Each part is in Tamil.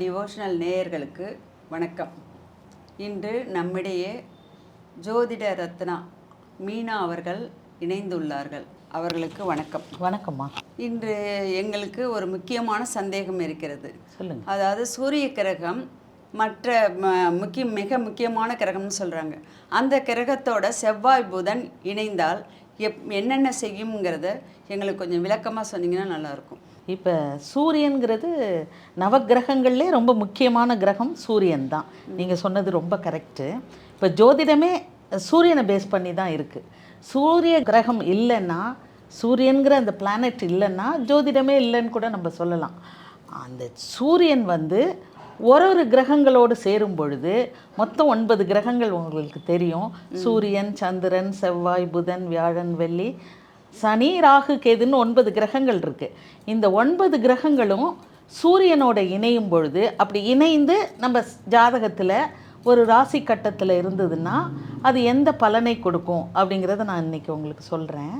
டிவோஷனல் நேயர்களுக்கு வணக்கம். இன்று நம்மிடையே ஜோதிட ரத்னா மீனா அவர்கள் இணைந்துள்ளார்கள். அவர்களுக்கு வணக்கம். வணக்கம்மா. இன்று எங்களுக்கு ஒரு முக்கியமான சந்தேகம் இருக்கிறது. சொல்லுங்க. அதாவது சூரிய கிரகம் மற்ற முக்கிய மிக முக்கியமான கிரகம்னு சொல்கிறாங்க அந்த கிரகத்தோட செவ்வாய் புதன் இணைந்தால் எப் என்னென்ன செய்யுங்கிறத எங்களுக்கு கொஞ்சம் விளக்கமாக சொன்னீங்கன்னா நல்லாயிருக்கும் இப்போ சூரியன்கிறது நவக்கிரகங்கள்லே ரொம்ப முக்கியமான கிரகம் சூரியன் தான். நீங்கள் சொன்னது ரொம்ப கரெக்டு இப்போ ஜோதிடமே சூரியனை பேஸ் பண்ணி தான் இருக்குது சூரிய கிரகம் இல்லைன்னா சூரியன்கிற அந்த பிளானட் இல்லைன்னா ஜோதிடமே இல்லைன்னு கூட நம்ம சொல்லலாம். அந்த சூரியன் வந்து ஒரு ஒரு கிரகங்களோடு சேரும் பொழுது மொத்தம் ஒன்பது கிரகங்கள் உங்களுக்கு தெரியும். சூரியன் சந்திரன் செவ்வாய் புதன் வியாழன் வெள்ளி. சனி ராகு கேதுன்னு ஒன்பது கிரகங்கள் இருக்குது இந்த ஒன்பது கிரகங்களும் சூரியனோட இணையும் பொழுது அப்படி இணைந்து நம்ம ஜாதகத்தில் ஒரு ராசி கட்டத்தில் இருந்ததுன்னா அது எந்த பலனை கொடுக்கும் அப்படிங்கிறத நான் இன்னைக்கு உங்களுக்கு சொல்கிறேன்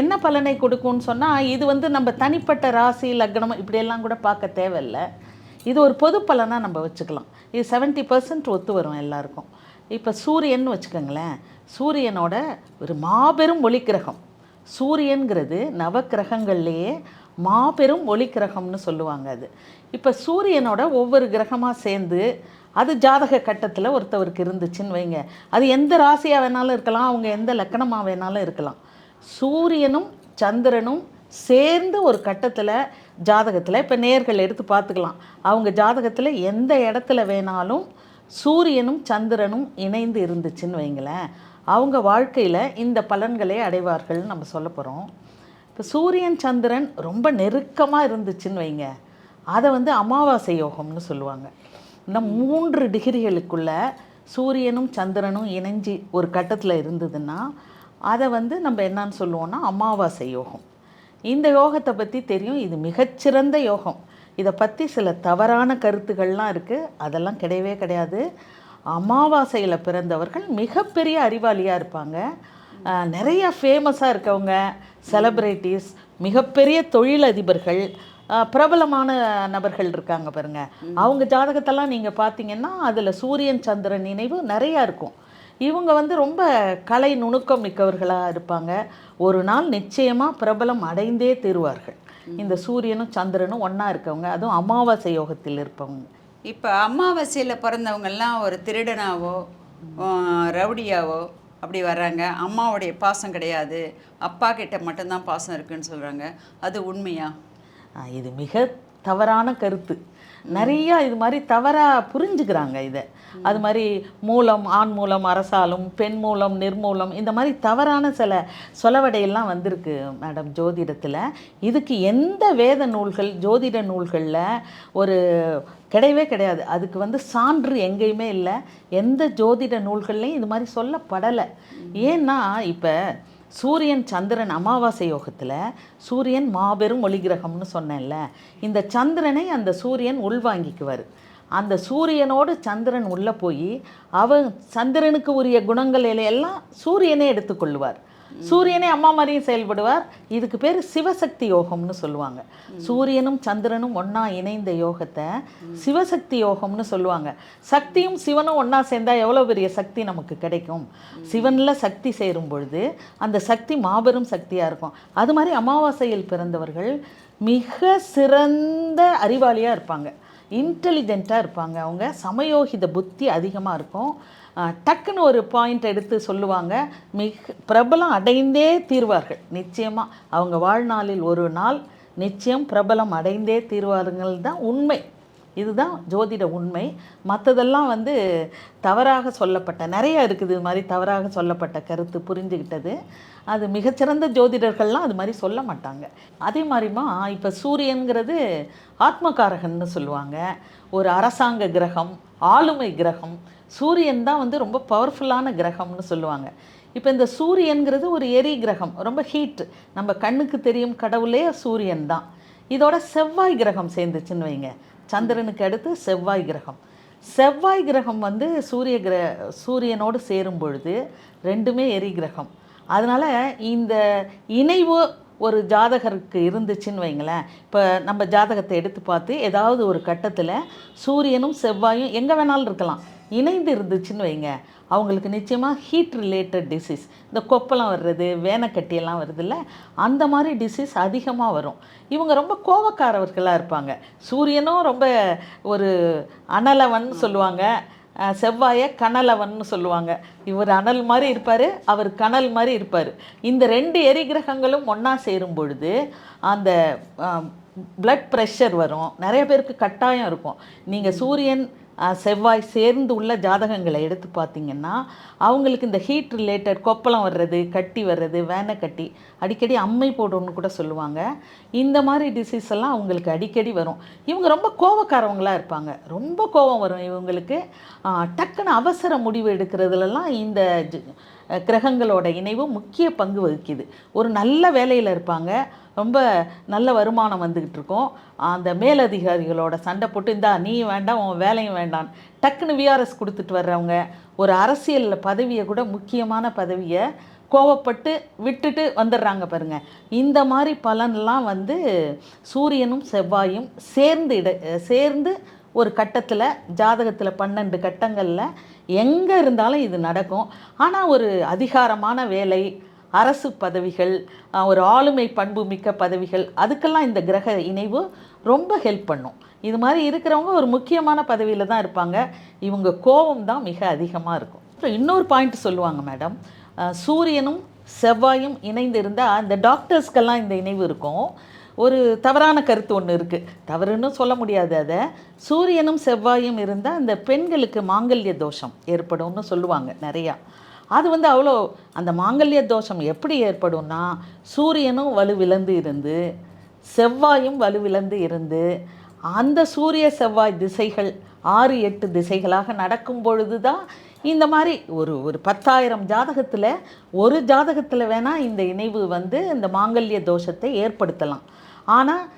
என்ன பலனை கொடுக்கும்னு சொன்னால் இது வந்து நம்ம தனிப்பட்ட ராசி லக்னம் இப்படியெல்லாம் கூட பார்க்க தேவையில்லை. இது ஒரு பொது பலனாக நம்ம வச்சுக்கலாம். இது 70% பர்சன்ட் ஒத்து வரும் எல்லாருக்கும். இப்போ சூரியன் வச்சுக்கோங்களேன் சூரியனோட ஒரு மாபெரும் ஒளிக்கிரகம். சூரியன்கிறது நவக்கிரகங்கள்லேயே மாபெரும் ஒளி கிரகம்னு சொல்லுவாங்க அது. இப்போ சூரியனோட ஒவ்வொரு கிரகமாக சேர்ந்து அது ஜாதக கட்டத்தில் ஒருத்தவருக்கு இருந்துச்சுன்னு வைங்க. அது எந்த ராசியாக வேணாலும் இருக்கலாம் அவங்க எந்த லக்கணமாக வேணாலும் இருக்கலாம். சூரியனும் சந்திரனும் சேர்ந்து ஒரு கட்டத்தில் ஜாதகத்தில் இப்போ நேர்கள் எடுத்து பார்த்துக்கலாம். அவங்க ஜாதகத்தில் எந்த இடத்துல வேணாலும் சூரியனும் சந்திரனும் இணைந்து இருந்துச்சுன்னு வைங்களேன். அவங்க வாழ்க்கையில் இந்த பலன்களை அடைவார்கள்னு நம்ம சொல்ல போகிறோம் இப்போ சூரியன் சந்திரன் ரொம்ப நெருக்கமாக இருந்துச்சுன்னு வைங்க. அதை வந்து அமாவாசை யோகம்னு சொல்லுவாங்க. இந்த மூன்று டிகிரிகளுக்குள்ள சூரியனும் சந்திரனும் இணைஞ்சி ஒரு கட்டத்தில் இருந்ததுன்னா அதை வந்து நம்ம என்னன்னு சொல்லுவோம்னா அமாவாசை யோகம். இந்த யோகத்தை பற்றி தெரியும். இது மிகச்சிறந்த யோகம். இதை பற்றி சில தவறான கருத்துக்கள்லாம் இருக்குது அதெல்லாம் கிடையவே கிடையாது. அமாவாசையில் பிறந்தவர்கள் மிகப்பெரிய அறிவாளியாக இருப்பாங்க. நிறைய ஃபேமஸாக இருக்கவங்க செலப்ரிட்டிஸ் மிகப்பெரிய தொழிலதிபர்கள் பிரபலமான நபர்கள் இருக்காங்க பாருங்க. அவங்க ஜாதகத்தெல்லாம் நீங்கள் பார்த்தீங்கன்னா அதில் சூரியன் சந்திரன் நினைவு நிறையா இருக்கும். இவங்க வந்து ரொம்ப கலை நுணுக்கம் மிக்கவர்களாக இருப்பாங்க. ஒரு நாள் நிச்சயமாக பிரபலம் அடைந்தே தீருவார்கள். இந்த சூரியனும் சந்திரனும் ஒன்றா இருக்கவங்க அதுவும் அமாவாசை யோகத்தில் இருப்பவங்க. இப்போ அமாவாசையில் பிறந்தவங்கெல்லாம் ஒரு திருடனாவோ ரவுடியாவோ அப்படி வர்றாங்க. அம்மாவுடைய பாசம் கிடையாது. அப்பா கிட்ட மட்டும்தான் பாசம் இருக்குன்னு சொல்கிறாங்க அது உண்மையா? இது மிக தவறான கருத்து. நிறையா இது மாதிரி தவறாக புரிஞ்சுக்கிறாங்க இதை. அது மாதிரி மூலம் ஆண் மூலம் அரசாலும் பெண் மூலம் நிர்மூலம் இந்த மாதிரி தவறான சில சொலவடையெல்லாம் வந்திருக்கு மேடம் ஜோதிடத்தில். இதுக்கு எந்த வேத நூல்கள் ஜோதிட நூல்களில் ஒரு கிடையவே கிடையாது. அதுக்கு வந்து சான்று எங்கேயுமே இல்லை. எந்த ஜோதிட நூல்கள்லையும் இது மாதிரி சொல்லப்படலை. ஏன்னா இப்போ சூரியன் சந்திரன் அமாவாசை யோகத்தில் சூரியன் மாபெரும் ஒளிகிரகம்னு சொன்னேன்ல. இந்த சந்திரனை அந்த சூரியன் உள்வாங்கிக்குவார். அந்த சூரியனோடு சந்திரன் உள்ளே போய் அவன் சந்திரனுக்கு உரிய குணங்கள் எல்லாம் சூரியனே எடுத்துக்கொள்ளுவார் சூரியனே அம்மா மாதிரியும் செயல்படுவார். இதுக்கு பேர் சிவசக்தி யோகம்னு சொல்லுவாங்க. சூரியனும் சந்திரனும் ஒன்றா இணைந்த யோகத்தை சிவசக்தி யோகம்னு சொல்லுவாங்க. சக்தியும் சிவனும் ஒன்றா சேர்ந்தா எவ்வளோ பெரிய சக்தி நமக்கு கிடைக்கும்? சிவனில் சக்தி சேரும் பொழுது அந்த சக்தி மாபெரும் சக்தியாக இருக்கும். அது மாதிரி அமாவாசையில் பிறந்தவர்கள் மிக சிறந்த அறிவாளியாக இருப்பாங்க. இன்டெலிஜென்ட்டாக இருப்பாங்க. அவங்க சமயோகித புத்தி அதிகமாக இருக்கும். டக்குன்னு ஒரு பாயிண்ட் எடுத்து சொல்லுவாங்க. மிக பிரபலம் அடைந்தே தீர்வார்கள். நிச்சயமாக அவங்க வாழ்நாளில் ஒரு நாள் நிச்சயம் பிரபலம் அடைந்தே தீர்வார்கள் தான் உண்மை. இதுதான் ஜோதிட உண்மை. மற்றதெல்லாம் வந்து தவறாக சொல்லப்பட்ட நிறைய இருக்குது இது மாதிரி தவறாக சொல்லப்பட்ட கருத்து புரிஞ்சுக்கிட்டது அது மிகச்சிறந்த ஜோதிடர்கள்லாம் அது மாதிரி சொல்ல மாட்டாங்க. அதே மாதிரிமா இப்போ சூரியன்கிறது ஆத்மகாரகன்னு சொல்லுவாங்க. ஒரு அரசாங்க கிரகம் ஆளுமை கிரகம் சூரியன் தான் வந்து ரொம்ப பவர்ஃபுல்லான கிரகம்னு சொல்லுவாங்க. இப்போ இந்த சூரியன்கிறது ஒரு எரி கிரகம் ரொம்ப ஹீட் நம்ம கண்ணுக்கு தெரியும் கடவுளே சூரியன் தான். இதோட செவ்வாய் கிரகம் சேர்ந்துச்சுன்னு வைங்க. சந்திரனுக்கு அடுத்து செவ்வாய் கிரகம். செவ்வாய் கிரகம் வந்து சூரிய கிர சூரியனோடு சேரும் பொழுது ரெண்டுமே எரி கிரகம். அதனால் இந்த இணைவு ஒரு ஜாதகருக்கு இருந்துச்சுன்னு வைங்களேன். இப்போ நம்ம ஜாதகத்தை எடுத்து பார்த்து ஏதாவது ஒரு கட்டத்தில் சூரியனும் செவ்வாயும் எங்கே வேணாலும் இருக்கலாம். இணைந்து இருந்துச்சுன்னு வைங்க. அவங்களுக்கு நிச்சயமாக ஹீட் ரிலேட்டட் டிசீஸ் இந்த கொப்பளம் வர்றது வேனக்கட்டியெல்லாம் வருதுல்ல. அந்த மாதிரி டிசீஸ் அதிகமாக வரும். இவங்க ரொம்ப கோவக்காரவர்களாக இருப்பாங்க. சூரியனும் ரொம்ப ஒரு அனலவன் சொல்லுவாங்க. செவ்வாயை கனலவன்னு சொல்லுவாங்க. இவர் அனல் மாதிரி இருப்பார் அவர் கனல் மாதிரி இருப்பார். இந்த ரெண்டு எரிகிரகங்களும் ஒன்றா சேரும் பொழுது அந்த பிளட் ப்ரெஷர் வரும். நிறைய பேருக்கு கட்டாயம் இருக்கும். நீங்கள் சூரியன் செவ்வாய் சேர்ந்து உள்ள ஜாதகங்களை எடுத்து பார்த்தீங்கன்னா அவங்களுக்கு இந்த ஹீட் ரிலேட்டட் கொப்பளம் வர்றது கட்டி வர்றது வேனை கட்டி அடிக்கடி அம்மை போடுன்னு கூட சொல்லுவாங்க. இந்த மாதிரி டிசீஸ் எல்லாம் அவங்களுக்கு அடிக்கடி வரும். இவங்க ரொம்ப கோவக்காரவங்களாக இருப்பாங்க. ரொம்ப கோபம் வரும் இவங்களுக்கு. டக்குன்னு அவசர முடிவு எடுக்கிறதுலலாம் இந்த கிரகங்களோட இணைவு முக்கிய பங்கு வகிக்குது. ஒரு நல்ல வேலையில் இருப்பாங்க. ரொம்ப நல்ல வருமானம் வந்துக்கிட்டு இருக்கும். அந்த மேலதிகாரிகளோட சண்டை போட்டு இந்தா நீ வேண்டாம் உன் வேலையும் வேண்டாம். டக்குன்னு விஆர்எஸ் கொடுத்துட்டு வர்றவங்க ஒரு அரசியலில் பதவியை கூட முக்கியமான பதவியை கோவப்பட்டு விட்டுட்டு வந்துடுறாங்க பாருங்க. இந்த மாதிரி பலன்லாம் வந்து சூரியனும் செவ்வாயும் சேர்ந்து இட சேர்ந்து ஒரு கட்டத்தில் ஜாதகத்தில் பன்னெண்டு கட்டங்களில் எங்கே இருந்தாலும் இது நடக்கும். ஆனால் ஒரு அதிகாரமான வேலை அரசு பதவிகள் ஒரு ஆளுமை பண்பு மிக்க பதவிகள் அதுக்கெல்லாம் இந்த கிரக இணைவு ரொம்ப ஹெல்ப் பண்ணும். இது மாதிரி இருக்கிறவங்க ஒரு முக்கியமான பதவியில் தான் இருப்பாங்க. இவங்க கோபம் தான் மிக அதிகமாக இருக்கும். அப்புறம் இன்னொரு பாயிண்ட் சொல்லுவாங்க மேடம் சூரியனும் செவ்வாயும் இணைந்து இருந்தால் அந்த டாக்டர்ஸ்க்கெல்லாம் இந்த இணைவு இருக்கும். ஒரு தவறான கருத்து ஒன்று இருக்குது தவறுன்னு சொல்ல முடியாது அதை. சூரியனும் செவ்வாயும் இருந்தால் அந்த பெண்களுக்கு மாங்கல்ய தோஷம் ஏற்படும்னு சொல்லுவாங்க நிறையா. அது வந்து அவ்வளோ அந்த மாங்கல்ய தோஷம் எப்படி ஏற்படும்னா சூரியனும் வலுவிழந்து இருந்து செவ்வாயும் வலுவிழந்து இருந்து அந்த சூரிய செவ்வாய் திசைகள் ஆறு எட்டு திசைகளாக நடக்கும் பொழுது தான் இந்த மாதிரி ஒரு ஒரு பத்தாயிரம் ஜாதகத்தில் ஒரு ஜாதகத்தில் வேணால் இந்த இணைவு வந்து இந்த மாங்கல்ய தோஷத்தை ஏற்படுத்தலாம். ஆனால்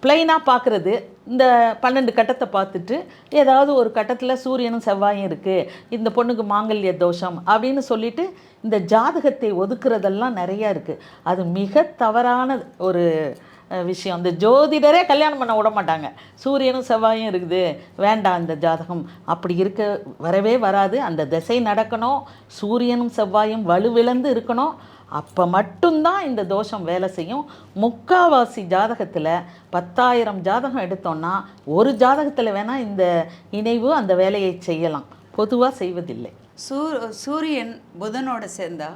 பிளைனாக பார்க்குறது இந்த பன்னெண்டு கட்டத்தை பார்த்துட்டு ஏதாவது ஒரு கட்டத்தில் சூரியனும் செவ்வாயும் இருக்குது இந்த பொண்ணுக்கு மாங்கல்ய தோஷம் அப்படின்னு சொல்லிட்டு இந்த ஜாதகத்தை ஒதுக்குறதெல்லாம் நிறையா இருக்குது அது மிக தவறான ஒரு விஷயம். இந்த ஜோதிடரே கல்யாணம் பண்ண விட மாட்டாங்க. சூரியனும் செவ்வாயும் இருக்குது. வேண்டாம் இந்த ஜாதகம். அப்படி இருக்க வரவே வராது. அந்த திசை நடக்கணும். சூரியனும் செவ்வாயும் வலுவிழந்து இருக்கணும். அப்போ மட்டும்தான் இந்த தோஷம் வேலை செய்யும். முக்காவாசி ஜாதகத்தில் பத்தாயிரம் ஜாதகம் எடுத்தோம்னா ஒரு ஜாதகத்தில் வேணால் இந்த இணைவு அந்த வேலையை செய்யலாம். பொதுவாக செய்வதில்லை. சூ சூரியன் புதனோட சேர்ந்தா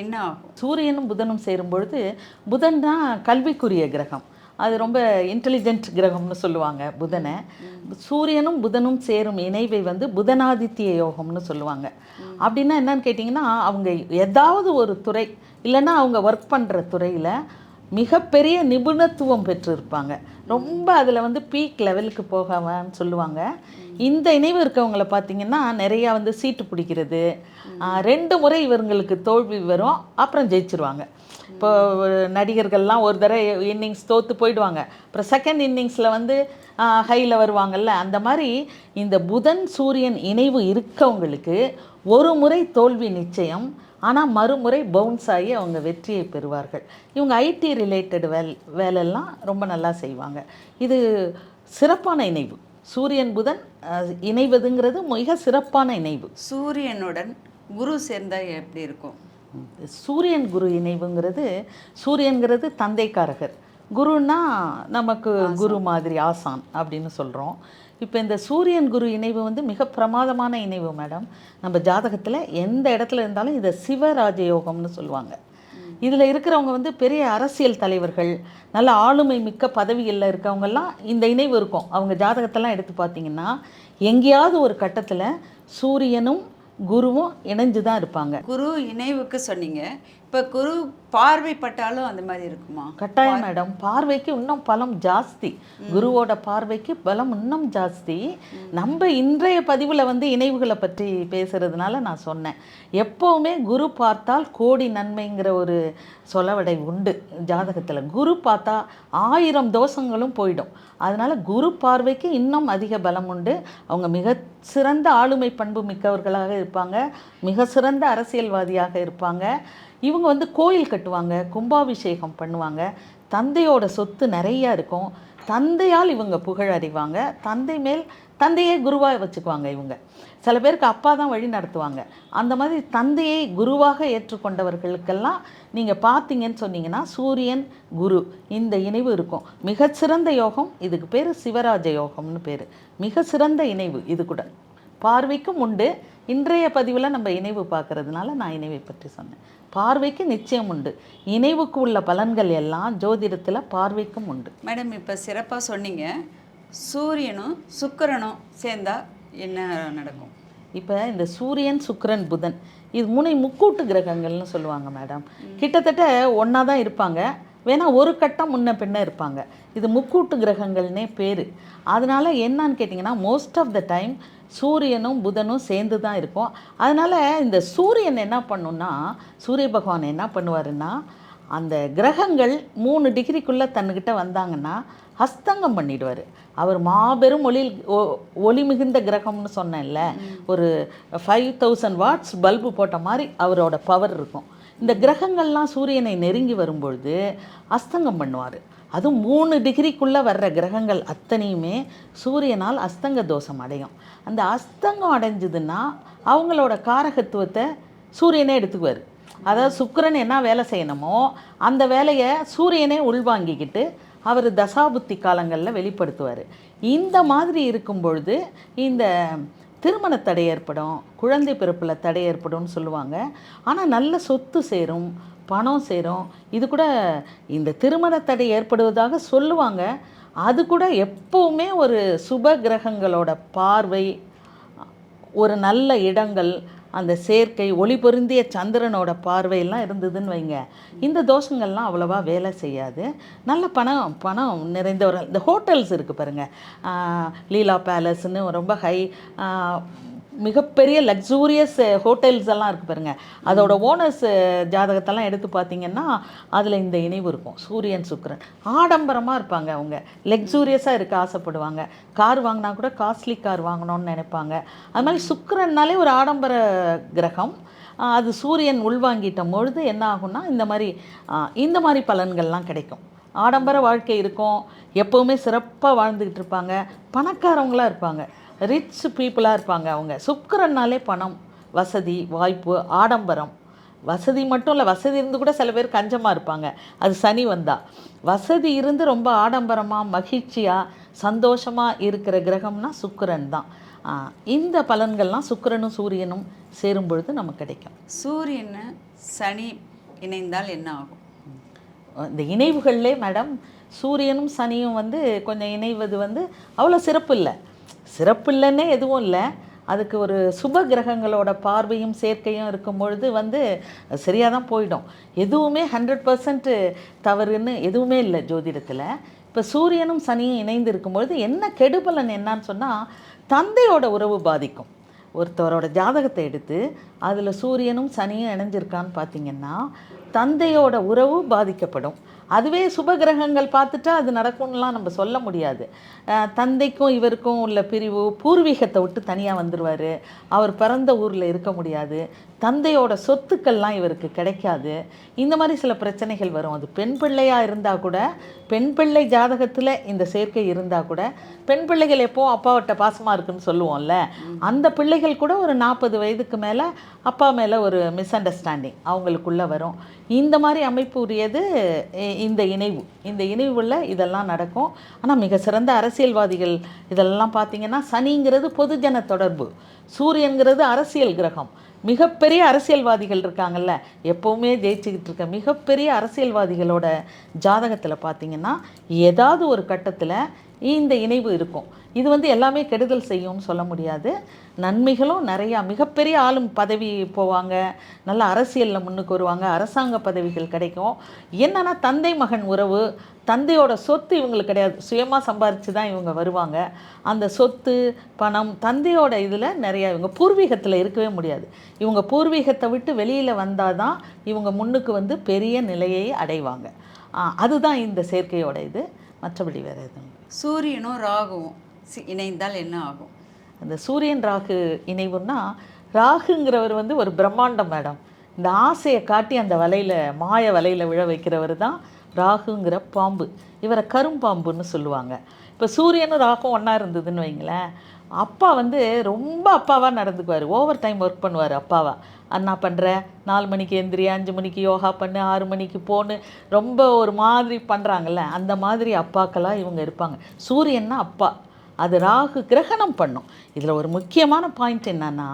என்ன ஆகும்? சூரியனும் புதனும் சேரும் பொழுது புதன் தான் கல்விக்குரிய கிரகம். அது ரொம்ப இன்டெலிஜென்ட் கிரகம்னு சொல்லுவாங்க புதனை. சூரியனும் புதனும் சேரும் இணைவை வந்து புதனாதித்ய யோகம்னு சொல்லுவாங்க. அப்படின்னா என்னன்னு கேட்டிங்கன்னா அவங்க ஏதாவது ஒரு துறை இல்லைன்னா அவங்க ஒர்க் பண்ணுற துறையில் மிகப்பெரிய நிபுணத்துவம் பெற்றிருப்பாங்க. ரொம்ப அதில் வந்து பீக் லெவலுக்கு போகவான்னு சொல்லுவாங்க. இந்த இணைவு இருக்கவங்கள பார்த்தீங்கன்னா நிறையா வந்து சீட்டு பிடிக்கிறது. ரெண்டு முறை இவங்களுக்கு தோல்வி வரும் அப்புறம் ஜெயிச்சிருவாங்க. இப்போ நடிகர்கள்லாம் ஒரு தடவை இன்னிங்ஸ் தோற்று போயிடுவாங்க. அப்புறம் செகண்ட் இன்னிங்ஸில் வந்து ஹையில் வருவாங்கல்ல அந்த மாதிரி இந்த புதன் சூரியன் இணைவு இருக்கவங்களுக்கு ஒரு முறை தோல்வி நிச்சயம் ஆனால் மறுமுறை பவுன்ஸ் ஆகி அவங்க வெற்றியை பெறுவார்கள். இவங்க ஐடி ரிலேட்டட் வேல் வேலையெல்லாம் ரொம்ப நல்லா செய்வாங்க. இது சிறப்பான இணைவு. சூரியன் புதன் இணைவதுங்கிறது மிக சிறப்பான இணைவு. சூரியனுடன் குரு சேர்ந்தா எப்படி இருக்கும்? சூரியன் குரு இணைவுங்கிறது சூரியன்கிறது தந்தைக்காரகர். குருன்னா நமக்கு குரு மாதிரி ஆசான் அப்படின்னு சொல்கிறோம் இப்போ இந்த சூரியன் குரு இணைவு வந்து மிக பிரமாதமான இணைவு மேடம். நம்ம ஜாதகத்தில் எந்த இடத்துல இருந்தாலும் இதை சிவராஜயோகம்னு சொல்லுவாங்க. இதில் இருக்கிறவங்க வந்து பெரிய அரசியல் தலைவர்கள் நல்ல ஆளுமை மிக்க பதவிகளில் இருக்கவங்கெல்லாம் இந்த இணைவு இருக்கும். அவங்க ஜாதகத்தெல்லாம் எடுத்து பார்த்தீங்கன்னா எங்கேயாவது ஒரு கட்டத்தில் சூரியனும் குருவும் இணைஞ்சு தான் இருப்பாங்க. குரு இணைவுக்கு சொன்னீங்க. இப்போ குரு பார்வைப்பட்டாலும் அந்த மாதிரி இருக்குமா? கட்டாயம் மேடம். பார்வைக்கு இன்னும் பலம் ஜாஸ்தி. குருவோட பார்வைக்கு பலம் இன்னும் ஜாஸ்தி. நம்ம இன்றைய பதிவில் வந்து இணைவுகளை பற்றி பேசுறதுனால நான் சொன்னேன். எப்போவுமே குரு பார்த்தால் கோடி நன்மைங்கிற ஒரு சொலவடை உண்டு ஜாதகத்தில். குரு பார்த்தா ஆயிரம் தோஷங்களும் போயிடும். அதனால குரு பார்வைக்கு இன்னும் அதிக பலம் உண்டு. அவங்க மிக சிறந்த ஆளுமை பண்பு மிக்கவர்களாக இருப்பாங்க. மிக சிறந்த அரசியல்வாதியாக இருப்பாங்க. இவங்க வந்து கோயில் கட்டுவாங்க கும்பாபிஷேகம் பண்ணுவாங்க. தந்தையோட சொத்து நிறைய இருக்கும். தந்தையால் இவங்க புகழ் அறிவாங்க. தந்தை மேல் தந்தையே குருவாக வச்சுக்குவாங்க இவங்க. சில பேருக்கு அப்பா தான் வழி நடத்துவாங்க. அந்த மாதிரி தந்தையை குருவாக ஏற்றுக்கொண்டவர்களுக்கெல்லாம் நீங்கள் பார்த்தீங்கன்னு சொன்னீங்கன்னா சூரியன் குரு இந்த இணைவு இருக்கும். மிகச்சிறந்த யோகம் இதுக்கு பேர் சிவராஜ யோகம்னு பேர். மிக சிறந்த இணைவு இது கூட. பார்வைக்கும் உண்டு. இன்றைய பதிவில் நம்ம இணைவு பார்க்கறதுனால நான் இணைவை பற்றி சொன்னேன். பார்வைக்கு நிச்சயம் உண்டு. இணைவுக்கு உள்ள பலன்கள் எல்லாம் ஜோதிடத்தில் பார்வைக்கும் உண்டு. மேடம் இப்போ சிறப்பாக சொன்னீங்க. சூரியனும் சுக்கிரனும் சேர்ந்தா என்ன நடக்கும்? இப்போ இந்த சூரியன் சுக்கிரன் புதன் இது மூணை முக்கூட்டு கிரகங்கள்னு சொல்லுவாங்க மேடம். கிட்டத்தட்ட ஒன்றா தான் இருப்பாங்க. வேணா ஒரு கட்டம் முன்ன பின்ன இருப்பாங்க. இது முக்கூட்டு கிரகங்கள்னே பேர். அதனால என்னன்னு கேட்டிங்கன்னா மோஸ்ட் ஆஃப் த டைம் சூரியனும் புதனும் சேர்ந்து தான் இருக்கும். அதனால் இந்த சூரியன் என்ன பண்ணுன்னா சூரிய பகவான் என்ன பண்ணுவாருன்னா அந்த கிரகங்கள் மூணு டிகிரிக்குள்ளே தன்னுக்கிட்ட வந்தாங்கன்னா ஹஸ்தங்கம் பண்ணிடுவார். அவர் மாபெரும் ஒளி ஒ- ஒளி மிகுந்த கிரகம்னு சொன்னேன்ல. ஒரு ஃபைவ் தௌசண்ட் வாட்ஸ் பல்பு போட்ட மாதிரி அவரோட பவர் இருக்கும். இந்த கிரகங்கள்லாம் சூரியனை நெருங்கி வரும்பொழுது அஸ்தங்கம் பண்ணுவார். அதுவும் மூணு டிகிரிக்குள்ளே வர்ற கிரகங்கள் அத்தனையுமே சூரியனால் அஸ்தங்க தோஷம் அடையும். அந்த அஸ்தங்கம் அடைஞ்சதுன்னா அவங்களோட காரகத்துவத்தை சூரியனே எடுத்துக்குவார். அதாவது சுக்கரன் என்ன வேலை செய்யணுமோ அந்த வேலையை சூரியனே உள்வாங்கிக்கிட்டு அவர் தசாபுத்தி காலங்களில் வெளிப்படுத்துவார். இந்த மாதிரி இருக்கும் பொழுது இந்த திருமண தடை ஏற்படும் குழந்தை பிறப்பில் தடை ஏற்படும்னு சொல்லுவாங்க. ஆனால் நல்ல சொத்து சேரும் பணம் சேரும். இது கூட இந்த திருமண தடை ஏற்படுவதாக சொல்லுவாங்க. அது கூட எப்பவுமே ஒரு சுப கிரகங்களோட பார்வை ஒரு நல்ல இடங்கள் அந்த சேர்க்கை ஒளி பொருந்திய சந்திரனோட பார்வையெல்லாம் இருந்ததுன்னு வைங்க. இந்த தோஷங்கள்லாம் அவ்வளோவா வேலை செய்யாது. நல்ல பணம் பணம் நிறைந்தவர் இந்த ஹோட்டல்ஸ் இருக்குது பாருங்கள் லீலா பேலஸ்னு ரொம்ப ஹை மிகப்பெரிய லக்ஸூரியஸ் ஹோட்டல்ஸ் எல்லாம் இருக்குது பாருங்க. அதோட ஓனர்ஸ் ஜாதகத்தெல்லாம் எடுத்து பார்த்தீங்கன்னா அதில் இந்த இணைவு இருக்கும். சூரியன் சுக்கரன். ஆடம்பரமாக இருப்பாங்க அவங்க. லக்ஸூரியஸாக இருக்க ஆசைப்படுவாங்க. கார் வாங்கினா கூட காஸ்ட்லி கார் வாங்கணும்னு நினைப்பாங்க. அது மாதிரி சுக்கரன்னாலே ஒரு ஆடம்பர கிரகம். அது சூரியன் உள்வாங்கிட்ட பொழுது என்ன ஆகும்னா இந்த மாதிரி இந்த மாதிரி பலன்கள்லாம் கிடைக்கும். ஆடம்பர வாழ்க்கை இருக்கும். எப்போவுமே சிறப்பாக வாழ்ந்துக்கிட்டு இருப்பாங்க. பணக்காரவங்களாக இருப்பாங்க. ரிச் பீப்புளாக இருப்பாங்க அவங்க. சுக்கிரன்னாலே பணம் வசதி வாய்ப்பு ஆடம்பரம். வசதி மட்டும் இல்லை வசதி இருந்து கூட சில பேர் கஞ்சமாக இருப்பாங்க. அது சனி வந்தா. வசதி இருந்து ரொம்ப ஆடம்பரமாக மகிழ்ச்சியாக சந்தோஷமாக இருக்கிற கிரகம்னா சுக்கிரன் தான். இந்த பலன்கள்லாம் சுக்கிரனும் சூரியனும் சேரும் பொழுது நமக்கு கிடைக்கும். சூரியன் சனி இணைந்தால் என்ன ஆகும்? இந்த இணைவுகள்லே மேடம் சூரியனும் சனியும் வந்து கொஞ்சம் இணைவது வந்து அவ்வளோ சிறப்பு இல்லை. சிறப்பு இல்லைன்னே எதுவும் இல்லை. அதுக்கு ஒரு சுப கிரகங்களோட பார்வையும் சேர்க்கையும் இருக்கும் பொழுது வந்து சரியாக தான் போயிடும். எதுவுமே ஹண்ட்ரட் பர்சன்ட் தவறுன்னு எதுவுமே இல்லை ஜோதிடத்தில். இப்போ சூரியனும் சனியும் இணைந்து இருக்கும்பொழுது என்ன கெடுபலன் என்னன்னு சொன்னால் தந்தையோட உறவு பாதிக்கும். ஒருத்தவரோட ஜாதகத்தை எடுத்து அதில் சூரியனும் சனியும் இணைஞ்சிருக்கான்னு பார்த்தீங்கன்னா தந்தையோட உறவு பாதிக்கப்படும். அதுவே சுபகிரகங்கள் பார்த்துட்டா அது நடக்கும்லாம் நம்ம சொல்ல முடியாது. தந்தைக்கும் இவருக்கும் உள்ள பிரிவு பூர்வீகத்தை விட்டு தனியாக வந்துடுவார் அவர் பிறந்த ஊரில் இருக்க முடியாது. தந்தையோட சொத்துக்கள்லாம் இவருக்கு கிடைக்காது. இந்த மாதிரி சில பிரச்சனைகள் வரும். அது பெண் பிள்ளையாக இருந்தால் கூட பெண் பிள்ளை ஜாதகத்தில் இந்த சேர்க்கை இருந்தால் கூட பெண் பிள்ளைகள் எப்போ அப்பாவிட்ட பாசமாக இருக்குன்னு சொல்லுவோம்ல அந்த பிள்ளைகள் கூட ஒரு நாற்பது வயதுக்கு மேலே அப்பா மேலே ஒரு மிஸ் அண்டர்ஸ்டாண்டிங் அவங்களுக்குள்ளே வரும். இந்த மாதிரி அமைப்பு உரியது இந்த இணைவு. இந்த இணைவுள்ள இதெல்லாம் நடக்கும். ஆனால் மிக சிறந்த அரசியல்வாதிகள் இதெல்லாம் பார்த்தீங்கன்னா சனிங்கிறது பொதுஜன தொடர்பு. சூரியன்கிறது அரசியல் கிரகம். மிகப்பெரிய அரசியல்வாதிகள் இருக்காங்கல்ல எப்போவுமே ஜெயிச்சுக்கிட்டு இருக்க மிகப்பெரிய அரசியல்வாதிகளோட ஜாதகத்தில் பார்த்தீங்கன்னா ஏதாவது ஒரு கட்டத்தில் இந்த இணைவு இருக்கும். இது வந்து எல்லாமே கெடுதல் செய்யும்னு சொல்ல முடியாது. நன்மைகளும் நிறையா மிகப்பெரிய ஆளும் பதவி போவாங்க. நல்ல அரசியலில் முன்னுக்கு வருவாங்க. அரசாங்க பதவிகள் கிடைக்கும். என்னன்னா தந்தை மகன் உறவு தந்தையோட சொத்து இவங்களுக்கு கிடையாது. சுயமாக சம்பாரித்து தான் இவங்க வருவாங்க. அந்த சொத்து பணம் தந்தையோட இதில் நிறையா இவங்க பூர்வீகத்தில் இருக்கவே முடியாது. இவங்க பூர்வீகத்தை விட்டு வெளியில் வந்தால் தான் இவங்க முன்னுக்கு வந்து பெரிய நிலையை அடைவாங்க. அதுதான் இந்த சேர்க்கையோட இது. மற்றபடி வேறு எதுவும் சூரியனும் ராகுவும் சி- இணைந்தால் என்ன ஆகும்? அந்த சூரியன் ராகு இணைவுன்னா ராகுங்கிறவர் வந்து ஒரு பிரம்மாண்டம் மேடம். இந்த ஆசையை காட்டி அந்த வலையில் மாய வலையில் விழ வைக்கிறவர் தான் ராகுங்கிற பாம்பு. இவரை கரும்பாம்புன்னு சொல்லுவாங்க. இப்போ சூரியனும் ராகும் ஒன்றா இருந்ததுன்னு வைங்களேன். அப்பா வந்து ரொம்ப அப்பாவாக நடந்துக்குவார். ஓவர் டைம் ஒர்க் பண்ணுவார் அப்பாவா. அண்ணா பண்ணுற நாலு மணிக்கு எந்திரி அஞ்சு மணிக்கு யோகா பண்ணு ஆறு மணிக்கு போன்னு. ரொம்ப ஒரு மாதிரி பண்ணுறாங்கல்ல அந்த மாதிரி அப்பாக்கெல்லாம் இவங்க இருப்பாங்க. சூரியன்னா அப்பா. அது ராகு கிரகணம் பண்ணும். இதில் ஒரு முக்கியமான பாயிண்ட் என்னன்னா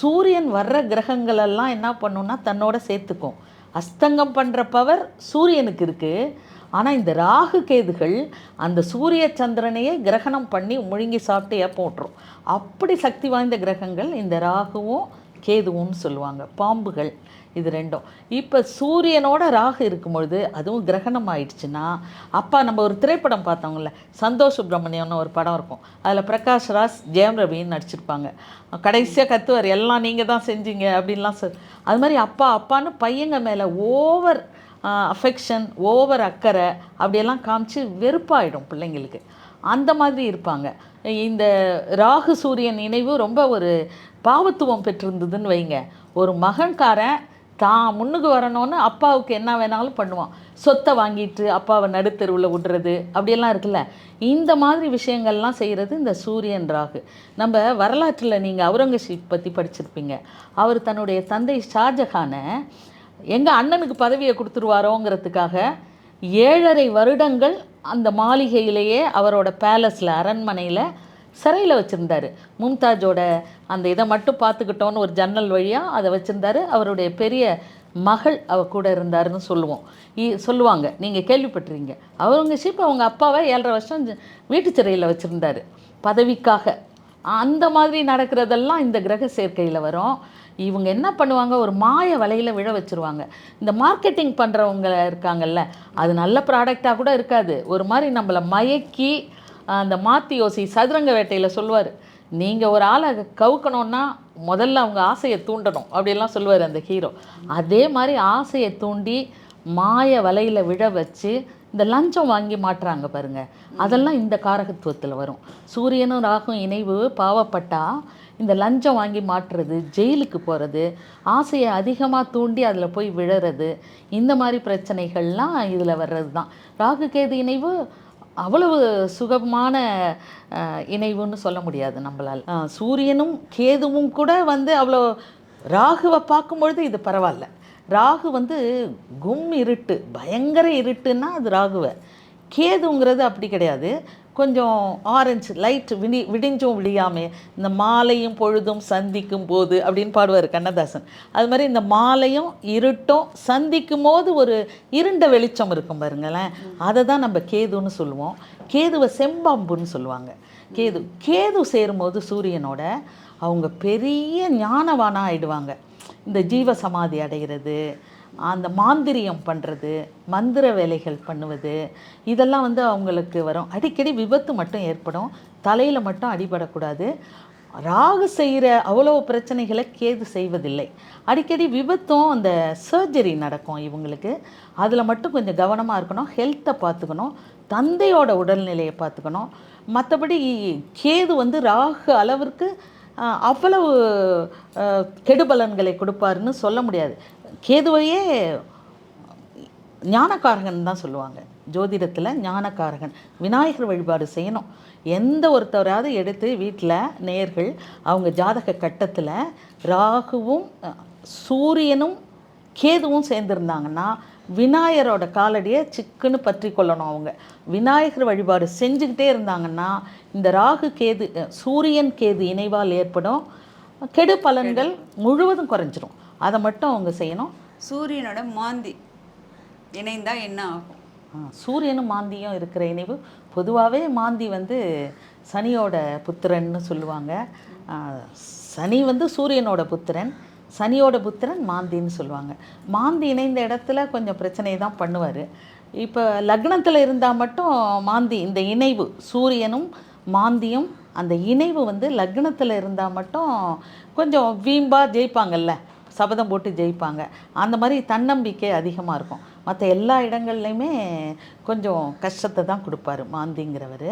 சூரியன் வர்ற கிரகங்களெல்லாம் என்ன பண்ணுன்னா தன்னோட சேர்த்துக்கும். அஸ்தங்கம் பண்ணுற பவர் சூரியனுக்கு இருக்குது ஆனால் இந்த ராகு கேதுகள் அந்த சூரிய சந்திரனையே கிரகணம் பண்ணி முழுங்கி சாப்பிட்டு ஏப்ப விட்டுரும் அப்படி சக்தி வாய்ந்த கிரகங்கள் இந்த ராகுவும் கேதுவும்னு சொல்லுவாங்க. பாம்புகள் இது ரெண்டும். இப்போ சூரியனோட ராகு இருக்கும்பொழுது அதுவும் கிரகணம் ஆயிடுச்சுன்னா அப்பா நம்ம ஒரு திரைப்படம் பார்த்தோம்ல சந்தோஷ் சுப்ரமணியம்னு ஒரு படம் இருக்கும். அதில் பிரகாஷ் ராஜ் ஜெயம் ரவின்னு நடிச்சிருப்பாங்க. கடைசியாக கத்துவார் எல்லாம் நீங்கள் தான் செஞ்சீங்க அப்படின்லாம் சொல் அது மாதிரி அப்பா அப்பான்னு பையங்க மேலே ஓவர் அஃபெக்ஷன் ஓவர் அக்கறை அப்படியெல்லாம் காமிச்சு வெறுப்பாயிடும் பிள்ளைங்களுக்கு. அந்த மாதிரி இருப்பாங்க. இந்த ராகு சூரியன் இணைவு ரொம்ப ஒரு பாவத்துவம் பெற்றிருந்ததுன்னு வைங்க. ஒரு மகன்காரன் தான் முன்னுக்கு வரணும்னு அப்பாவுக்கு என்ன வேணாலும் பண்ணுவான். சொத்தை வாங்கிட்டு அப்பாவை நடுத்தெருவில் விடுறது அப்படியெல்லாம் இருக்குல்ல. இந்த மாதிரி விஷயங்கள்லாம் செய்கிறது இந்த சூரியன் ராகு. நம்ம வரலாற்றில் நீங்கள் அவுரங்கசீப் பற்றி படிச்சிருப்பீங்க. அவர் தன்னுடைய தந்தை ஷாஜஹானை எங்கள் அண்ணனுக்கு பதவியை கொடுத்துருவாரோங்கிறதுக்காக ஏழரை வருடங்கள் அந்த மாளிகையிலேயே அவரோட பேலஸில் அரண்மனையில் சிறையில் வச்சுருந்தாரு. மும்தாஜோட அந்த இதை மட்டும் பார்த்துக்கிட்டோன்னு ஒரு ஜன்னல் வழியாக அதை வச்சுருந்தாரு. அவருடைய பெரிய மகள் அவ கூட இருந்தாருன்னு சொல்லுவோம். இ- சொல்லுவாங்க. நீங்கள் கேள்விப்பட்டிருங்க ஷீப் அவங்க அப்பாவை ஏழரை வருஷம் வீட்டு சிறையில் வச்சுருந்தாரு. பதவிக்காக. அந்த மாதிரி நடக்கிறதெல்லாம் இந்த கிரக சேர்க்கையில் வரும். இவங்க என்ன பண்ணுவாங்க? ஒரு மாய வலையில் விழ வச்சுருவாங்க. இந்த மார்க்கெட்டிங் பண்ணுறவங்க இருக்காங்கல்ல அது நல்ல ப்ராடக்டாக கூட இருக்காது. ஒரு மாதிரி நம்மளை மயக்கி அந்த மாற்றி யோசி சதுரங்க வேட்டையில் சொல்லுவார். நீங்கள் ஒரு ஆளை கவுக்கணும்னா முதல்ல அவங்க ஆசையை தூண்டணும். அப்படிலாம் சொல்லுவார் அந்த ஹீரோ அதே மாதிரி ஆசையை தூண்டி மாய வலையில் விழ வச்சு இந்த லஞ்சம் வாங்கி மாட்டுறாங்க பாருங்கள் அதெல்லாம் இந்த காரகத்துவத்தில் வரும். சூரியனும் ராகும் இணைவு பாவப்பட்டால் இந்த லஞ்சம் வாங்கி மாட்டுறது ஜெயிலுக்கு போகிறது ஆசையை அதிகமாக தூண்டி அதில் போய் விழறது இந்த மாதிரி பிரச்சனைகள்லாம் இதில் வர்றது தான் ராகு கேது இணைவு அவ்வளவு சுகமான இணைவுன்னு சொல்ல முடியாது நம்மளால். சூரியனும் கேதுவும் கூட வந்து அவ்வளோ ராகுவை பார்க்கும்பொழுது இது பரவாயில்ல. ராகு வந்து கும் இருட்டு பயங்கர இருட்டுன்னா அது ராகுவை. கேதுங்கிறது அப்படி கிடையாது. கொஞ்சம் ஆரஞ்சு லைட் விடி விடிஞ்சும் விடியாமே இந்த மாலையும் பொழுதும் சந்திக்கும் போது அப்படின்னு பாடுவார் கண்ணதாசன். அது மாதிரி இந்த மாலையும் இருட்டும் சந்திக்கும் போது ஒரு இருண்ட வெளிச்சம் இருக்கும் பாருங்களேன். அதை தான் நம்ம கேதுன்னு சொல்லுவோம். கேதுவை செம்பாம்புன்னு சொல்லுவாங்க. கேது கேது சேரும்போது சூரியனோட அவங்க பெரிய ஞானவானா ஆயிடுவாங்க. இந்த ஜீவ சமாதி அடைகிறது அந்த மாந்திரியம் பண்ணுறது மந்திர வேலைகள் பண்ணுவது இதெல்லாம் வந்து அவங்களுக்கு வரும். அடிக்கடி விபத்து மட்டும் ஏற்படும். தலையில் மட்டும் அடிபடக்கூடாது. ராகு செய்கிற அவ்வளோ பிரச்சனைகளை கேது செய்வதில்லை. அடிக்கடி விபத்தும் அந்த சர்ஜரி நடக்கும் இவங்களுக்கு. அதில் மட்டும் கொஞ்சம் கவனமாக இருக்கணும். ஹெல்த்தை பார்த்துக்கணும். தந்தையோட உடல்நிலையை பார்த்துக்கணும். மற்றபடி கேது வந்து ராகு அளவிற்கு அவ்வளவு கெடுபலன்களை கொடுப்பாருன்னு சொல்ல முடியாது. கேதுவையே ஞானக்காரகன் தான் சொல்லுவாங்க. ஜோதிடத்தில் ஞானக்காரகன். விநாயகர் வழிபாடு செய்யணும். எந்த ஒருத்தவராவது எடுத்து வீட்டில் நேர்கள் அவங்க ஜாதக கட்டத்தில் ராகுவும் சூரியனும் கேதுவும் சேர்ந்துருந்தாங்கன்னா விநாயகரோட காலடியை சிக்குன்னு பற்றி கொள்ளணும் அவங்க. விநாயகர் வழிபாடு செஞ்சுக்கிட்டே இருந்தாங்கன்னா இந்த ராகு கேது சூரியன் கேது இணைவால் ஏற்படும் கெடு பலன்கள் முழுவதும் குறைஞ்சிரும். அதை மட்டும் அவங்க செய்யணும். சூரியனோட மாந்தி இணைந்தா என்ன ஆகும்? சூரியனும் மாந்தியும் இருக்கிற இணைவு. பொதுவாகவே மாந்தி வந்து சனியோட புத்திரன்னு சொல்லுவாங்க. சனி வந்து சூரியனோட புத்திரன் சனியோட புத்திரன் மாந்தின்னு சொல்லுவாங்க. மாந்தி இணைந்த இடத்துல கொஞ்சம் பிரச்சனையை தான் பண்ணுவார். இப்போ லக்னத்தில் இருந்தால் மட்டும் மாந்தி இந்த இணைவு சூரியனும் மாந்தியும் அந்த இணைவு வந்து லக்னத்தில் இருந்தால் மட்டும் கொஞ்சம் வீம்பா ஜெயிப்பாங்கல்ல. சபதம் போட்டு ஜெயிப்பாங்க. அந்த மாதிரி தன்னம்பிக்கை அதிகமாக இருக்கும். மற்ற எல்லா இடங்கள்லையுமே கொஞ்சம் கஷ்டத்தை தான் கொடுப்பாரு மாந்திங்கிறவர்.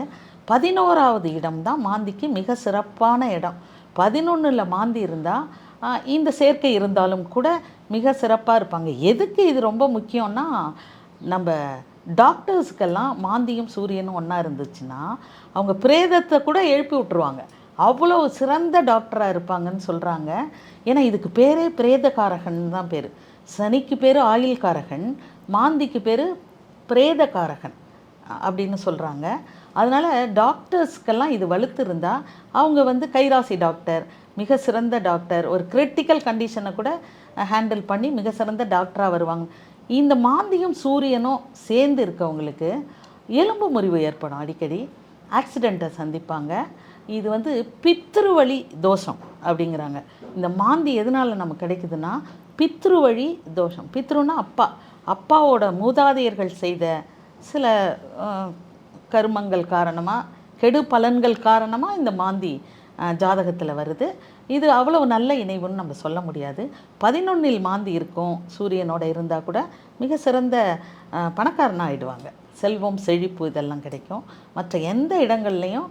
பதினோராவது இடம் தான் மாந்திக்கு மிக சிறப்பான இடம். பதினொன்றில் மாந்தி இருந்தால் இந்த சேர்க்கை இருந்தாலும் கூட மிக சிறப்பாக இருப்பாங்க. எதுக்கு இது ரொம்ப முக்கியம்னா நம்ம டாக்டர்ஸ்க்கெல்லாம் மாந்தியும் சூரியனும் ஒன்றா இருந்துச்சுன்னா அவங்க பிரேதத்தை கூட எழுப்பி விட்டுருவாங்க. அவ்வளோ சிறந்த டாக்டராக இருப்பாங்கன்னு சொல்கிறாங்க ஏன்னா இதுக்கு பேரே பிரேதகாரகன் தான் பேர். சனிக்கு பேர் ஆயுள்காரகன் மாந்திக்கு பேர் பிரேதகாரகன் அப்படின்னு சொல்கிறாங்க அதனால் டாக்டர்ஸ்க்கெல்லாம் இது வலுத்து இருந்தால் அவங்க வந்து கைராசி டாக்டர் மிக சிறந்த டாக்டர் ஒரு கிரிட்டிக்கல் கண்டிஷனை கூட ஹேண்டில் பண்ணி மிக சிறந்த டாக்டராக வருவாங்க. இந்த மாந்தியும் சூரியனும் சேர்ந்து இருக்கவங்களுக்கு எலும்பு முறிவு ஏற்படும் அடிக்கடி. ஆக்சிடெண்ட்டை சந்திப்பாங்க. இது வந்து பித்ருவழி தோஷம் அப்படிங்கிறாங்க. இந்த மாந்தி எதனால் நமக்கு கிடைக்குதுன்னா பித்ருவழி தோஷம். பித்ருன்னா அப்பா. அப்பாவோட மூதாதையர்கள் செய்த சில கருமங்கள் காரணமாக கெடு பலன்கள் காரணமாக இந்த மாந்தி ஜாதகத்தில் வருது. இது அவ்வளவு நல்ல இணைவுன்னு நம்ம சொல்ல முடியாது. பதினொன்னில் மாந்தி இருக்கும் சூரியனோட இருந்தால் கூட மிக சிறந்த பணக்காரனாக ஆகிடுவாங்க செல்வம் செழிப்பு இதெல்லாம் கிடைக்கும். மற்ற எந்த இடங்கள்லையும்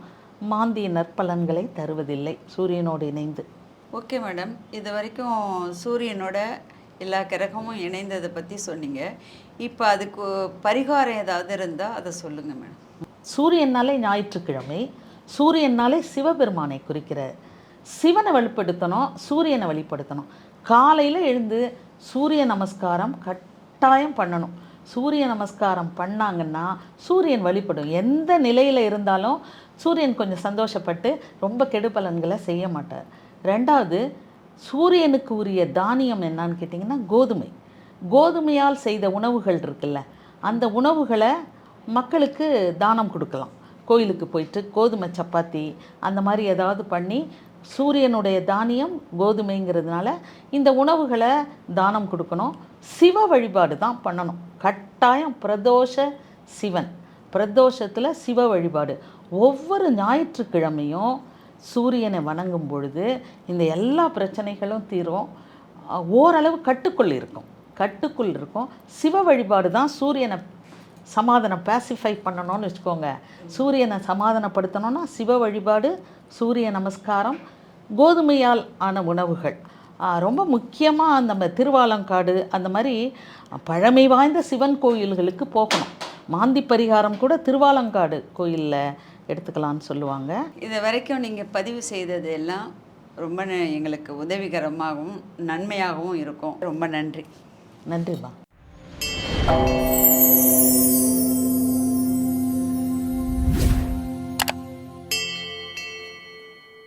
மாந்தி நற்பலன்களை தருவதில்லை சூரியனோடு இணைந்து. Okay madam. இது வரைக்கும் சூரியனோட எல்லா கிரகமும் இணைந்ததை பற்றி சொன்னீங்க. இப்போ அதுக்கு பரிகாரம் ஏதாவது இருந்தால் அதை சொல்லுங்கள் மேடம். சூரியனாலே ஞாயிற்றுக்கிழமை சூரியனாலே சிவபெருமானை குறிக்கிற. சிவனை வழிபடுத்தணும் சூரியனை வழிபடுத்தணும் காலையில் எழுந்து சூரிய நமஸ்காரம் கட்டாயம் பண்ணணும். சூரிய நமஸ்காரம் பண்ணாங்கன்னா சூரியன் வழிபடும். எந்த நிலையில் இருந்தாலும் சூரியன் கொஞ்சம் சந்தோஷப்பட்டு ரொம்ப கெடுபலன்களை செய்ய மாட்டார். ரெண்டாவது சூரியனுக்கு உரிய தானியம் என்னான்னு கேட்டிங்கன்னா கோதுமை. கோதுமையால் செய்த உணவுகள் இருக்குல்ல அந்த உணவுகளை மக்களுக்கு தானம் கொடுக்கலாம். கோயிலுக்கு போயிட்டு கோதுமை சப்பாத்தி அந்த மாதிரி ஏதாவது பண்ணி சூரியனுடைய தானியம் கோதுமைங்கிறதுனால இந்த உணவுகளை தானம் கொடுக்கணும். சிவ வழிபாடு தான் பண்ணணும். கட்டாயம் பிரதோஷ சிவன். பிரதோஷத்தில் சிவ வழிபாடு. ஒவ்வொரு ஞாயிற்றுக்கிழமையும் சூரியனை வணங்கும் பொழுது இந்த எல்லா பிரச்சனைகளும் தீரும். ஓரளவு கட்டுக்குள் இருக்கும். கட்டுக்குள் இருக்கும். சிவ வழிபாடு தான் சூரியனை சமாதானம் பேசிஃபை பண்ணணும்னு வச்சுக்கோங்க. சூரியனை சமாதானப்படுத்தணும்னா சிவ வழிபாடு சூரிய நமஸ்காரம் கோதுமையால் ஆன உணவுகள். ரொம்ப முக்கியமாக நம்ம திருவாலங்காடு அந்த மாதிரி பழமை வாய்ந்த சிவன் கோயில்களுக்கு போகணும். மாந்தி பரிகாரம் கூட திருவாலங்காடு கோயிலில் எடுத்துக்கலாம்னு சொல்லுவாங்க. இது வரைக்கும் நீங்கள் பதிவு செய்தது எல்லாம் ரொம்ப எங்களுக்கு உதவிகரமாகவும் நன்மையாகவும் இருக்கும். ரொம்ப நன்றி. நன்றிம்மா.